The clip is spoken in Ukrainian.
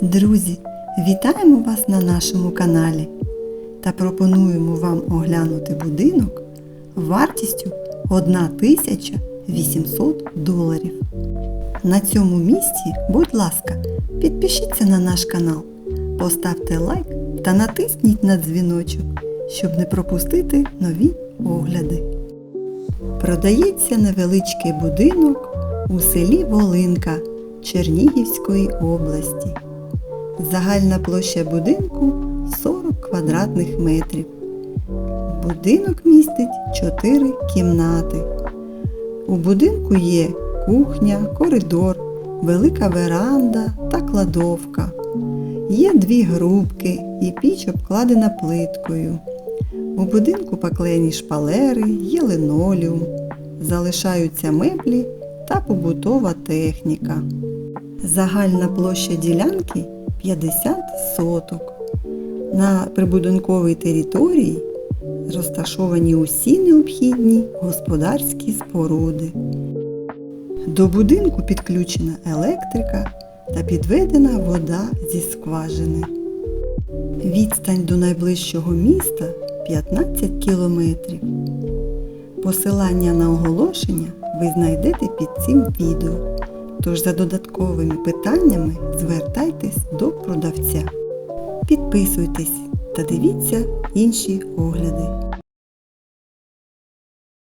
Друзі, вітаємо вас на нашому каналі та пропонуємо вам оглянути будинок вартістю 1800 доларів. На цьому місці, будь ласка, підпишіться на наш канал, поставте лайк та натисніть на дзвіночок, щоб не пропустити нові огляди. Продається невеличкий будинок у селі Волинка Чернігівської області. Загальна площа будинку 40 квадратних метрів. Будинок містить 4 кімнати. У будинку є кухня, коридор, велика веранда та кладовка. Є дві грубки і піч обкладена плиткою. У будинку поклеєні шпалери, є линолеум, залишаються меблі та побутова техніка. Загальна площа ділянки 50 соток. На прибудинковій території розташовані усі необхідні господарські споруди. До будинку підключена електрика та підведена вода зі скважини. Відстань до найближчого міста 15 кілометрів. Посилання на оголошення ви знайдете під цим відео. Тож за додатковими питаннями звертайтесь до продавця. Підписуйтесь та дивіться інші огляди.